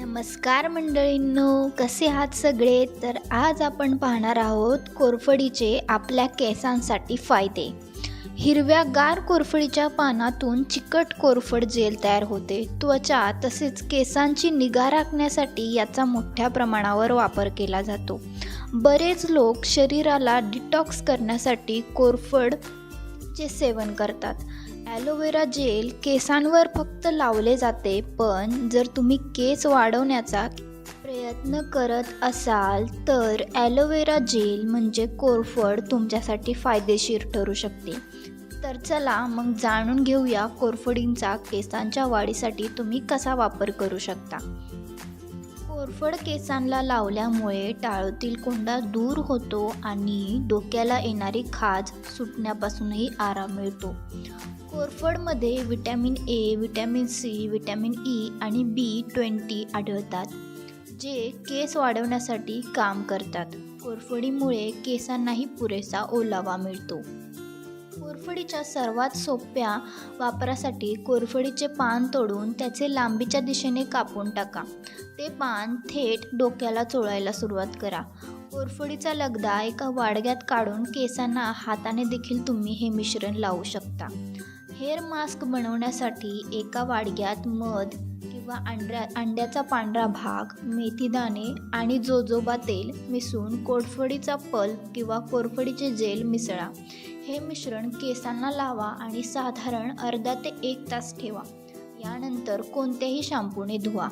नमस्कार मंडळींनो कसे आहात सगळे? तर आज आपण पाहणार आहोत कोरफडीचे आपल्या केसांसाठी फायदे. हिरव्या गार कोरफडीच्या पानातून चिकट कोरफड जेल तयार होते. त्वचा तसेच केसांची निगा राखण्यासाठी याचा मोठ्या प्रमाणावर वापर केला जातो. बरेच लोक शरीराला डिटॉक्स करण्यासाठी कोरफडचे सेवन करतात. ॲलोवेरा जेल केसांवर फक्त लावले जाते पण जर तुम्ही केस वाढवण्याचा प्रयत्न करत असाल तर ॲलोवेरा जेल म्हणजे कोरफड तुमच्यासाठी फायदेशीर ठरू शकते. तर चला मग जाणून घेऊया कोरफडींचा केसांच्या वाढीसाठी तुम्ही कसा वापर करू शकता. कोरफड केसांना लावल्यामुळे टाळोतील कोंडा दूर होतो आणि डोक्याला येणारी खाज सुटण्यापासूनही आराम मिळतो. कोरफडमध्ये vitamin A vitamin C vitamin E आणि बी ट्वेंटी आढळतात जे केस वाढवण्यासाठी काम करतात. कोरफडीमुळे केसांनाही पुरेसा ओलावा मिळतो. कोरफडीच्या सर्वात सोप्या वापरासाठी कोरफडीचे पान तोडून त्याचे लांबीच्या दिशेने कापून टाका. ते पान थेट डोक्याला चोळायला सुरुवात करा. कोरफडीचा लगदा एका वाडग्यात काढून केसांना हाताने देखील तुम्ही हे मिश्रण लावू शकता. हेअर मास्क बनवण्यासाठी एका वाडग्यात मध किंवा अंड्या अंड्याचा पांढरा भाग मेथीदाणे आणि जोजोबा तेल मिसळून कोरफडीचा पल्प किंवा कोरफडीचे जेल मिसळा. हे मिश्रण केसांना लावा आणि साधारण अर्धा ते एक तास ठेवा. यानंतर कोणत्याही शॅम्पूने धुवा.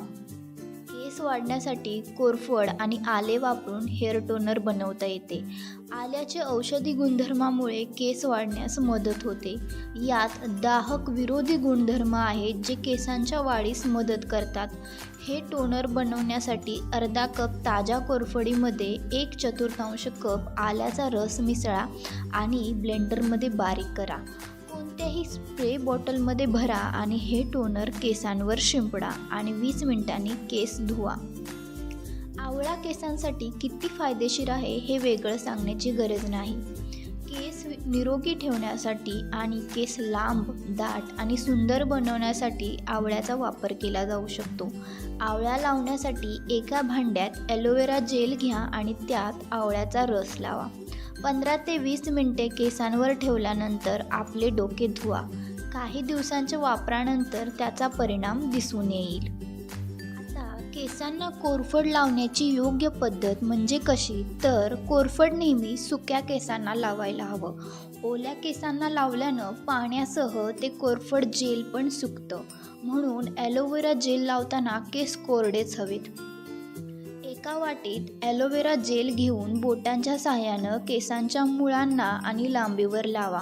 केस वाढण्यासाठी कोरफड आणि आले वापरून हेअर टोनर बनवता येते. आल्याचे औषधी गुणधर्मामुळे केस वाढण्यास मदत होते. यात दाहक विरोधी गुणधर्म आहेत जे केसांच्या वाढीस मदत करतात. हे टोनर बनवण्यासाठी अर्धा कप ताज्या कोरफडीमध्ये एक चतुर्थांश कप आल्याचा रस मिसळा आणि ब्लेंडरमध्ये बारीक करा. कोणत्याही स्प्रे बॉटलमध्ये भरा आणि हे टोनर केसांवर शिंपडा आणि वीस मिनिटांनी केस धुवा. आवळा केसांसाठी किती फायदेशीर आहे हे वेगळं सांगण्याची गरज नाही. केस निरोगी ठेवण्यासाठी आणि केस लांब दाट आणि सुंदर बनवण्यासाठी आवळ्याचा वापर केला जाऊ शकतो. आवळा लावण्यासाठी एका भांड्यात ॲलोवेरा जेल घ्या आणि त्यात आवळ्याचा रस लावा. पंधरा ते वीस मिनटे केसांवर ठेवल्यानंतर आपले डोके धुवा. काही दिवसांच्या वापरानंतर त्याचा परिणाम दिसून येईल. आता केसांना कोरफड लावण्याची योग्य पद्धत म्हणजे कशी? तर कोरफड नेहमी सुक्या केसांना लावायला हवं. ओल्या केसांना लावल्यानं पाण्यासह ते कोरफड जेल पण सुकतं. म्हणून ॲलोवेरा जेल लावताना केस कोरडेच हवेत. एका वाटीत ॲलोवेरा जेल घेऊन बोटांच्या साहाय्यानं केसांच्या मुळांना आणि लांबीवर लावा.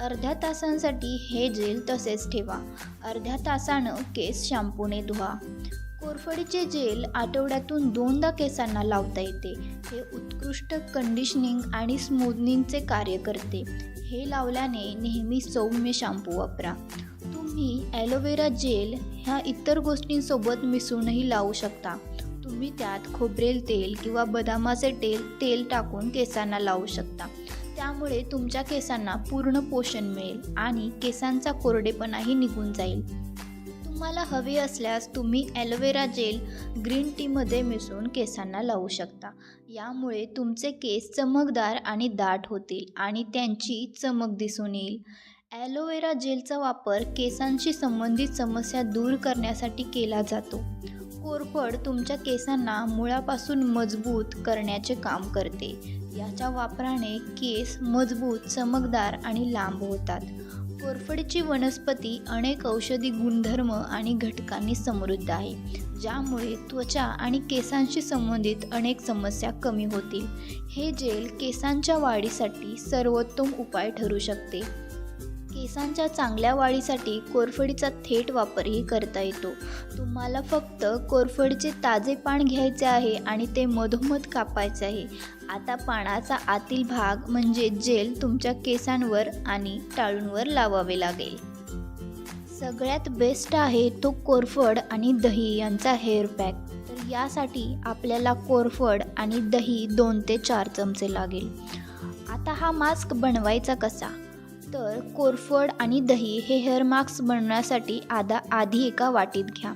अर्ध्या तासांसाठी हे जेल तसेच ठेवा. अर्ध्या तासानं केस शॅम्पूने धुवा. कोरफडीचे जेल आठवड्यातून दोनदा केसांना लावता येते. हे उत्कृष्ट कंडिशनिंग आणि स्मूदनिंगचे कार्य करते. हे लावल्याने नेहमी सौम्य शॅम्पू वापरा. तुम्ही ॲलोवेरा जेल ह्या इतर गोष्टींसोबत मिसळूनही लावू शकता. तुम्ही त्यात खोबरेल तेल किंवा बदामाचे तेल तेल टाकून केसांना लावू शकता. त्यामुळे तुमच्या केसांना पूर्ण पोषण मिळेल आणि केसांचा कोरडेपणाही निघून जाईल. तुम्हाला हवे असल्यास तुम्ही ॲलोवेरा जेल ग्रीन टीमध्ये मिसळून केसांना लावू शकता. यामुळे तुमचे केस चमकदार आणि दाट होतील आणि त्यांची चमक दिसून येईल. ॲलोवेरा जेलचा वापर केसांशी संबंधित समस्या दूर करण्यासाठी केला जातो. कोरफड तुमच्या केसांना मुळापासून मजबूत करण्याचे काम करते. याच्या वापराने केस मजबूत चमकदार आणि लांब होतात. कोरफडीची वनस्पती अनेक औषधी गुणधर्म आणि घटकांनी समृद्ध आहे ज्यामुळे त्वचा आणि केसांशी संबंधित अनेक समस्या कमी होतील. हे जेल केसांच्या वाढीसाठी सर्वोत्तम उपाय ठरू शकते. केसांच्या चांगल्या वाढीसाठी कोरफडीचा थेट वापरही करता येतो. तुम्हाला फक्त कोरफडीचे ताजे पान घ्यायचे आहे आणि ते मधोमध कापायचे आहे. आता पानाचा आतील भाग म्हणजे जेल तुमच्या केसांवर आणि टाळूंवर लावावे लागेल. सगळ्यात बेस्ट आहे तो कोरफड आणि दही यांचा हेअर पॅक. तर यासाठी आपल्याला कोरफड आणि दही दोन ते चार चमचे लागेल. आता हा मास्क बनवायचा कसा? तर कोरफड आणि दही हे हेअर मास्क बनवण्यासाठी आधा आधी एका वाटीत घ्या.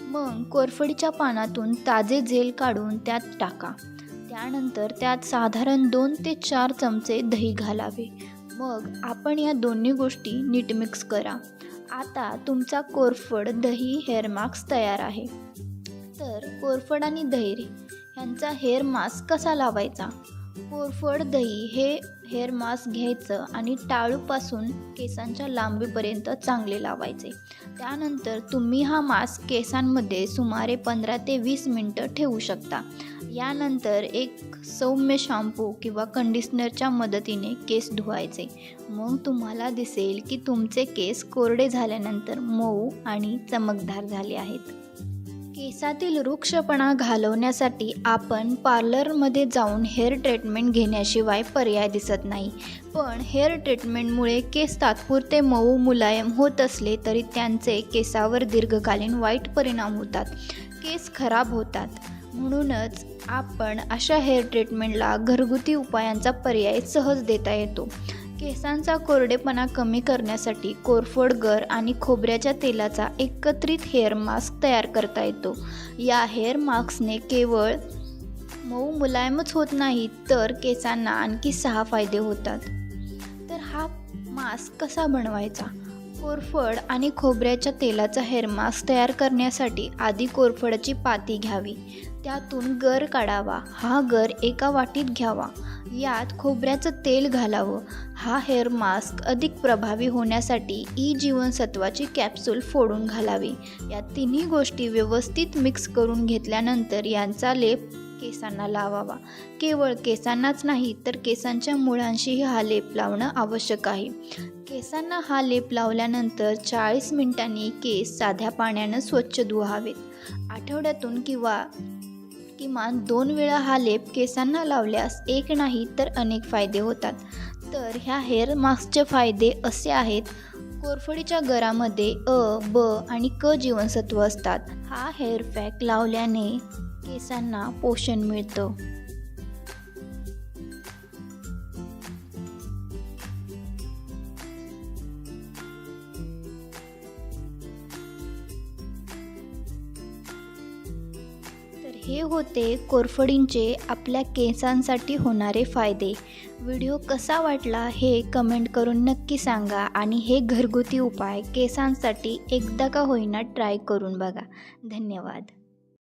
मग कोरफडीच्या पानातून ताजे जेल काढून त्यात टाका. त्यानंतर त्यात साधारण दोन ते चार चमचे दही घालावे. मग आपण या दोन्ही गोष्टी नीट मिक्स करा. आता तुमचा कोरफड दही हेअर मास्क तयार आहे. तर कोरफड आणि दही ह्यांचा हेअर मास्क कसा लावायचा? कोरफड दही हे हेअर मास्क घ्यायचं आणि टाळूपासून केसांच्या लांबीपर्यंत चांगले लावायचे. त्यानंतर तुम्ही हा मास्क केसांमध्ये सुमारे पंधरा ते वीस मिनटं ठेवू शकता. यानंतर एक सौम्य शॅम्पू किंवा कंडिशनरच्या मदतीने केस धुवायचे. मग तुम्हाला दिसेल की तुमचे केस कोरडे झाल्यानंतर मऊ आणि चमकदार झाले आहेत. केसातील वृक्षपणा घालवण्यासाठी आपण पार्लरमध्ये जाऊन हेअर ट्रीटमेंट घेण्याशिवाय पर्याय दिसत नाही. पण हेअर ट्रीटमेंटमुळे केस तात्पुरते मऊ मुलायम होत असले तरी त्यांचे केसावर दीर्घकालीन वाईट परिणाम होतात. केस खराब होतात. म्हणूनच आपण अशा हेअर ट्रीटमेंटला घरगुती उपायांचा पर्याय सहज देता येतो. केसांचा कोरडेपणा कमी करण्यासाठी कोरफड गर आणि खोबऱ्याच्या तेलाचा एकत्रित हेअर मास्क तयार करता येतो. या हेअर मास्कने केवळ मऊ मुलायमच होत नाही तर केसांना आणखी सहा फायदे होतात. तर हा मास्क कसा बनवायचा? कोरफड आणि खोबऱ्याच्या तेलाचा हेअर मास्क तयार करण्यासाठी आधी कोरफडाची पाती घ्यावी. त्यातून गर काढावा. हा गर एका वाटीत घ्यावा. यात खोबऱ्याचं तेल घालावं. हा हेअर मास्क अधिक प्रभावी होण्यासाठी ई जीवनसत्वाची कॅप्सूल फोडून घालावी. या तिन्ही गोष्टी व्यवस्थित मिक्स करून घेतल्यानंतर यांचा लेप केसांना लावावा. केवळ केसांनाच नाही तर केसांच्या मुळांशीही हा लेप लावणं आवश्यक आहे. केसांना हा लेप लावल्यानंतर चाळीस मिनिटांनी केस साध्या पाण्यानं स्वच्छ धुवावेत. आठवड्यातून किंवा किमान दोन वेळा हा लेप केसांना लावल्यास एक नाही तर अनेक फायदे होतात. तर ह्या हेअर मास्कचे फायदे असे आहेत. कोरफडीच्या गरामध्ये अ ब आणि क जीवनसत्व असतात. हा हेअर पॅक लावल्याने केसांना पोषण मिळतं. हे होते कोरफडींचे आपल्या केसांसाठी होणारे फायदे. व्हिडिओ कसा वाटला हे कमेंट करून नक्की सांगा आणि हे घरगुती उपाय केसांसाठी एकदा का होईना ट्राय करून बघा. धन्यवाद.